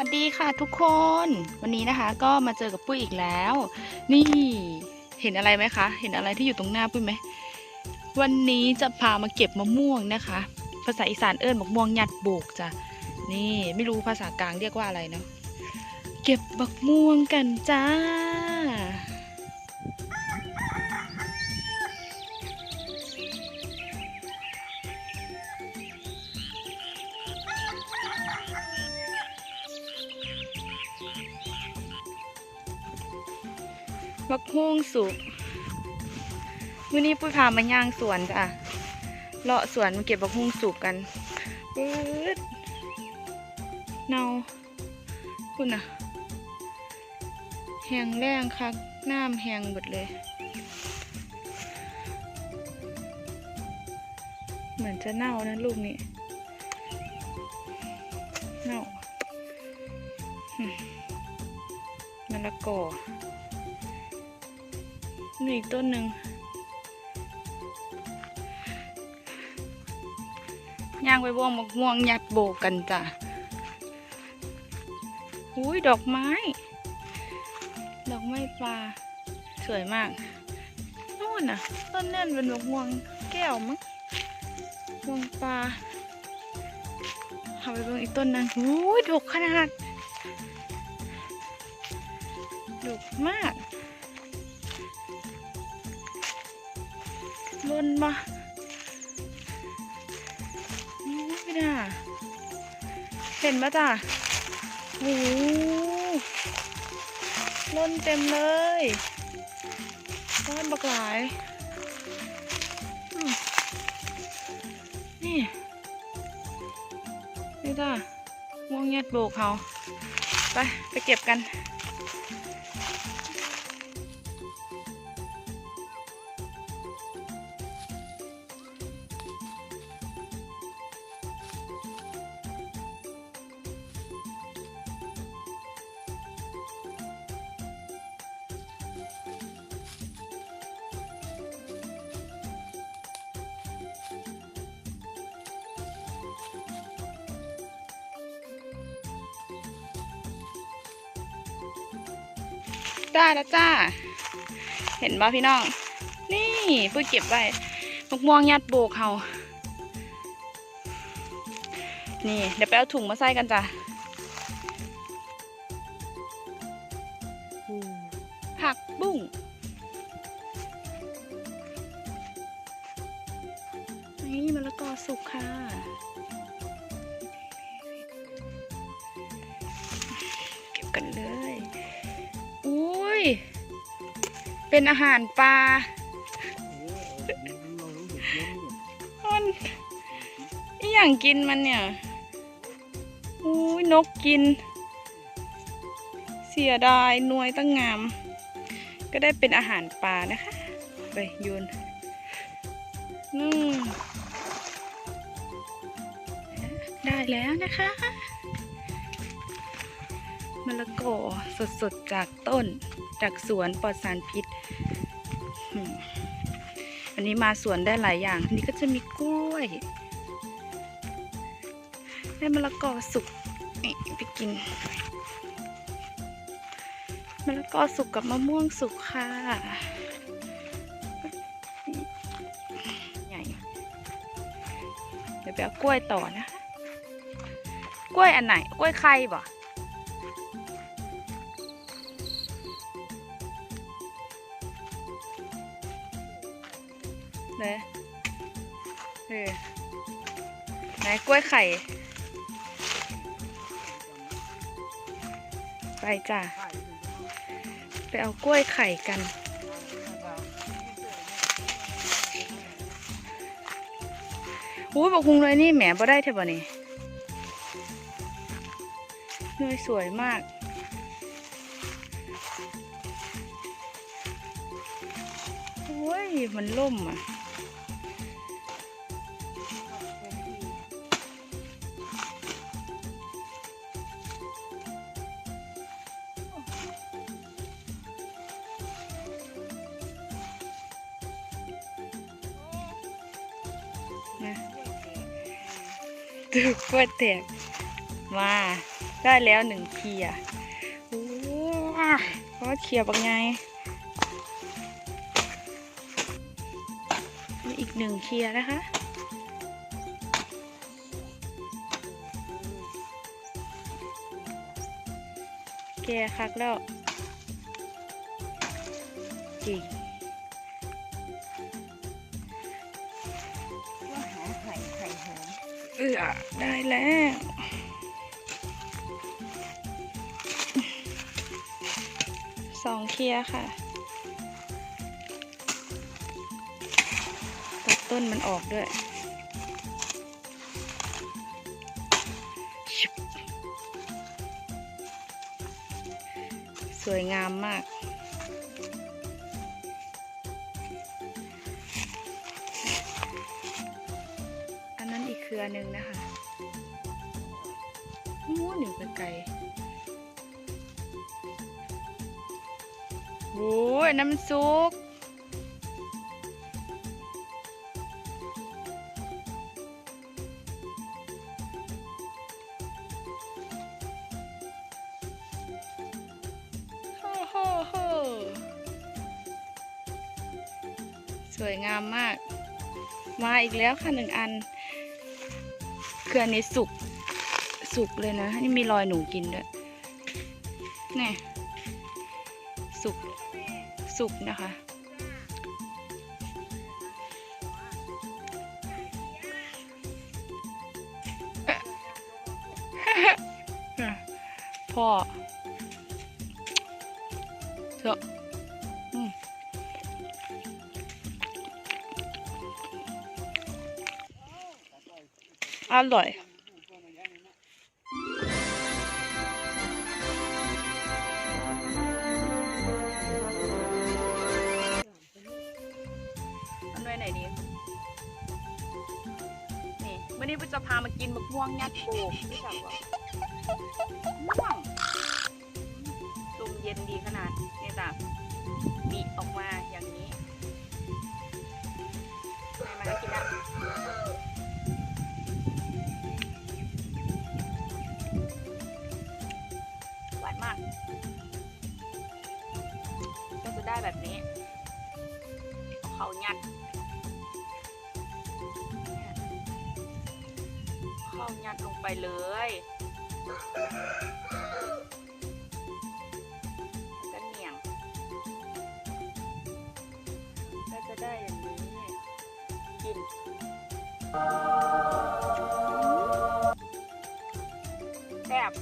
วัสดีค่ะทุกคน วันนี้นะคะก็มาเจอกับปุ้ยอีกแล้ว นี่เห็นอะไรไหมคะ เห็นอะไรที่อยู่ตรงหน้าปุ้ยไหมวันนี้จะพามาเก็บมะม่วงนะคะ ภาษาอีสานเอิญมะม่วงหยัดโบกจ้ะนี่ไม่รู้ภาษากลางเรียกว่าอะไรเนาะเก็บบักม่วงกันจ้า บักฮวงสุกมื้อนี้ปุ้ยพามาย่างสวนจ้ะเลาะสวนมาเก็บบักฮวงสุกกันปื๊ดเนาคุณน่ะ แหงแรงคักน้ำแหงหมดเลย เหมือนจะเน่านะลูกนี้ เน่ามมะละกอ นี่อีกต้นหนึ่งย่างไปบ่วงมะม่วงยัดโบกกันจ้ะอุ้ยดอกไม้ ดอกไม้ปลา สวยมากนู่นน่ะ ต้นนั่นเป็นมะม่วงแก้วมั้งม่วงปลาเอาไปเบิ่งอีกต้นนึงอุ้ยดกขนาดดกมาก ลนมานี่ไม่ได้เห็นปะจ้ะโอ้โหลนเต็มเลยต้นบักหลาย นี่นี่จ้ะม่วงยัดโบกเขา ไป ไปเก็บกัน ได้แล้วจ้า เห็นป่ะพี่น้อง นี่ปุ้ยเก็บไว้มะม่วงยัดโบกเขานี่เดี๋ยวไปเอาถุงมาใส่กันจ้ะผักบุ้งนี่มะละกอสุกค่ะ เก็บกันเลย เป็นอาหารปลามันอหย่างกินมันเนี่ยอุ้ยนกกิน เสียดายนวยตั้งงาม ก็ได้เป็นอาหารปลานะคะไปโยนนู่นได้แล้วนะคะ มะละกอสดๆ จากต้น จากสวนปลอดสารพิษวันนี้มาสวนได้หลายอย่างนนี้ก็จะมีกล้วย ได้มะละกอสุกนี่ไปกินมะละกอสุกกับมะม่วงสุกค่ะใหญ่เดี๋ยวไปเอากล้วยต่อนะคะกล้วยอันไหน กล้วยไข่บ่ ไหนเออไหนกล้วยไข่ ไปจ้ะ ไปเอากล้วยไข่กันอุ้ยบอกคุงเลยนี่แหมบ่ได้เท่านี่หน่วยสวยมากโอ้ย มันล่มอะ นะดูกล้วยแตกมา ได้แล้วหนึ่งเคียร์โอ้เพราะเคียบางไงอีกหนึ่งเคียนะคะแกคักแล้วจริง เอือได้แล้วสองเคลียร์ค่ะ ตัดต้นมันออกด้วยสวยงามมาก รือหนึ่งนะคะม้วนอยู่ไกลๆโอ้ยน้ำซุกโอ้โหโหสวยงามมาก มาอีกแล้วค่ะหนึ่งอัน คือนี้สุก สุกเลยนะ นี่มีรอยหนูกินด้วยนี่สุก สุกนะคะ พ่อเถอะ อร่อยอันไว้ไหนดี นี่วันนี้จะพามากินมะม่วงยัดโกกรู้จักปะม่วงลมเย็นดีขนาดนี่จ้ะ เขาหยัดเขาหยัดลงไปเลยก็เหนียงก็จะได้อย่างนี้กินแซ่บ